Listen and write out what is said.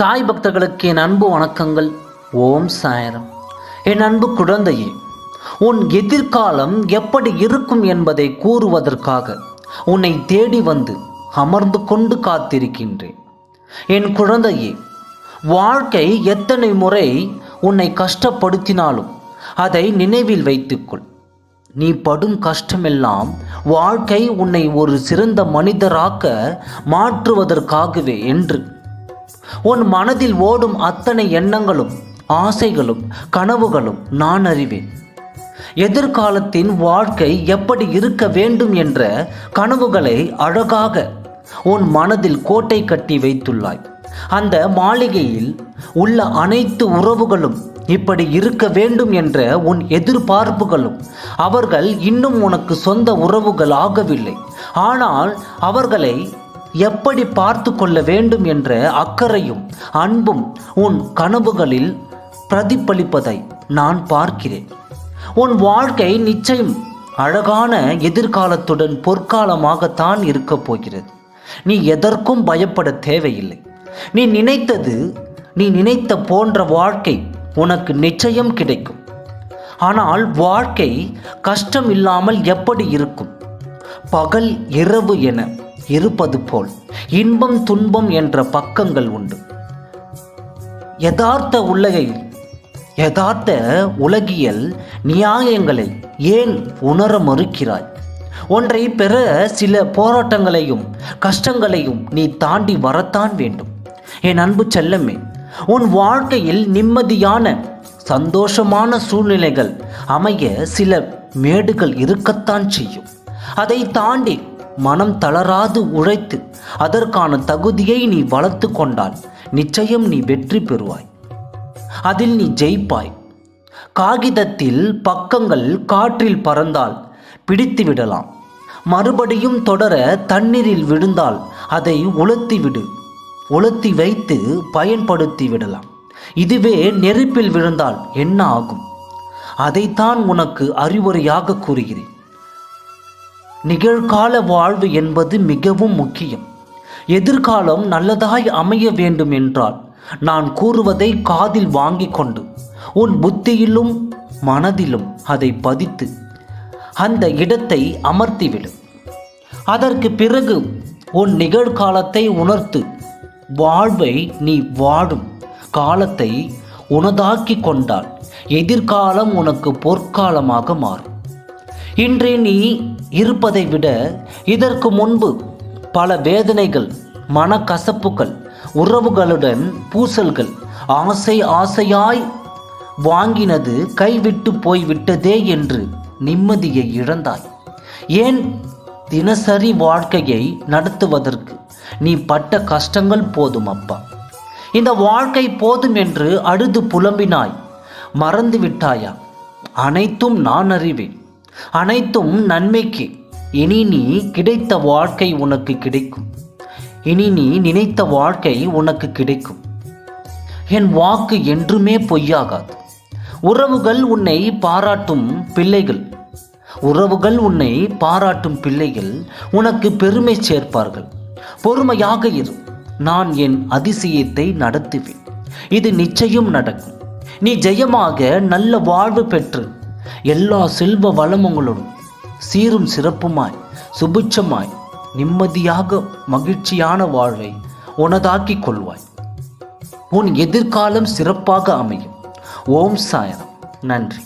சாய் பக்தர்களுக்கு என் அன்பு வணக்கங்கள். ஓம் சாயரம். என் அன்பு குழந்தையே உன் எதிர்காலம் எப்படி இருக்கும் என்பதை கூறுவதற்காக உன்னை தேடி வந்து அமர்ந்து கொண்டு காத்திருக்கின்றேன். என் குழந்தையே வாழ்க்கை எத்தனை முறை உன்னை கஷ்டப்படுத்தினாலும் அதை நினைவில் வைத்துக்கொள். நீ படும் கஷ்டமெல்லாம் வாழ்க்கை உன்னை ஒரு சிறந்த மனிதராக்க மாற்றுவதற்காகவே என்று உன் மனதில் ஓடும் அத்தனை எண்ணங்களும் ஆசைகளும் கனவுகளும் நான் அறிவேன். எதிர்காலத்தின் வாழ்க்கை எப்படி இருக்க வேண்டும் என்ற கனவுகளை அழகாக உன் மனதில் கோட்டை கட்டி வைத்துள்ளாய். அந்த மாளிகையில் உள்ள அனைத்து உறவுகளும் இப்படி இருக்க வேண்டும் என்ற உன் எதிர்பார்ப்புகளும் அவர்கள் இன்னும் உனக்கு சொந்த உறவுகள் ஆகவில்லை ஆனால் அவர்களை எப்படி பார்த்து கொள்ள வேண்டும் என்ற அக்கறையும் அன்பும் உன் கனவுகளில் பிரதிபலிப்பதை நான் பார்க்கிறேன். உன் வாழ்க்கை நிச்சயம் அழகான எதிர்காலத்துடன் பொற்காலமாகத்தான் இருக்கப் போகிறது. நீ எதற்கும் பயப்பட தேவையில்லை. நீ நினைத்தது நீ நினைத்த போன்ற வாழ்க்கை உனக்கு நிச்சயம் கிடைக்கும். ஆனால் வாழ்க்கை கஷ்டம் இல்லாமல் எப்படி இருக்கும்? பகல் இரவு என இருப்பது போல் இன்பம் துன்பம் என்ற பக்கங்கள் உண்டு. யதார்த்த உலகை யதார்த்த உலகியல் நியாயங்களை ஏன் உணர மறுக்கிறாய்? ஒன்றை பெற சில போராட்டங்களையும் கஷ்டங்களையும் நீ தாண்டி வரத்தான் வேண்டும். என் அன்பு செல்லமே உன் வாழ்க்கையில் நிம்மதியான சந்தோஷமான சூழ்நிலைகள் அமைய சில மேடுகள் இருக்கத்தான் செய்யும். அதை தாண்டி மனம் தளராது உழைத்து அதற்கான தகுதியை நீ வளர்த்து கொண்டால் நிச்சயம் நீ வெற்றி பெறுவாய். அதில் நீ ஜெயிப்பாய். காகிதத்தில் பக்கங்கள் காற்றில் பறந்தால் பிடித்து விடலாம். மறுபடியும் தொடர தண்ணீரில் விழுந்தால் அதை உலர்த்தி விடு. உலர்த்தி வைத்து பயன்படுத்தி விடலாம். இதுவே நெருப்பில் விழுந்தால் என்ன ஆகும்? அதைத்தான் உனக்கு அறிவுரையாக கூறுகிறேன். நிகழ்கால வாழ்வு என்பது மிகவும் முக்கியம். எதிர்காலம் நல்லதாய் அமைய வேண்டும் என்றால் நான் கூறுவதை காதில் வாங்கி கொண்டு உன் புத்தியிலும் மனதிலும் அதை பதித்து அந்த இடத்தை அமர்த்திவிடும் அதற்கு பிறகு உன் நிகழ்காலத்தை உணர்த்து வாழ்வை நீ வாடும் காலத்தை உனதாக்கி கொண்டால் எதிர்காலம் உனக்கு பொற்காலமாக மாறும். இன்று நீ இருப்பதை விட இதற்கு முன்பு பல வேதனைகள் மனக்கசப்புகள் உறவுகளுடன் பூசல்கள் ஆசை ஆசையாய் வாங்கினது கைவிட்டு போய்விட்டதே என்று நிம்மதியை இழந்தாய். ஏன் தினசரி வாழ்க்கையை நடத்துவதற்கு நீ பட்ட கஷ்டங்கள் போதும் அப்பா. இந்த வாழ்க்கை போதும் என்று அழுது புலம்பினாய். மறந்து விட்டாயா அனைத்தும் நான் அறிவேன். அனைத்தும் நன்மைக்கு. இனி நீ கிடைத்த வாழ்க்கை உனக்கு கிடைக்கும். இனி நீ நினைத்த வாழ்க்கை உனக்கு கிடைக்கும். என் வாக்கு என்றுமே பொய்யாகாது. உறவுகள் உன்னை பாராட்டும் பிள்ளைகள். உறவுகள் உன்னை பாராட்டும் பிள்ளைகள் உனக்கு பெருமை சேர்ப்பார்கள். பொறுமையாக இரு. நான் என் அதிசயத்தை நடத்துவேன். இது நிச்சயம் நடக்கும். நீ ஜெயமாக நல்ல வாழ்வு பெற்று எல்லா செல்வ வளமுங்களுடன் சீரும் சிறப்புமாய் சுபிட்சமாய் நிம்மதியாக மகிழ்ச்சியான வாழ்வை உனதாக்கிக் கொள்வாய். உன் எதிர்காலம் சிறப்பாக அமையும். ஓம் சாயரம். நன்றி.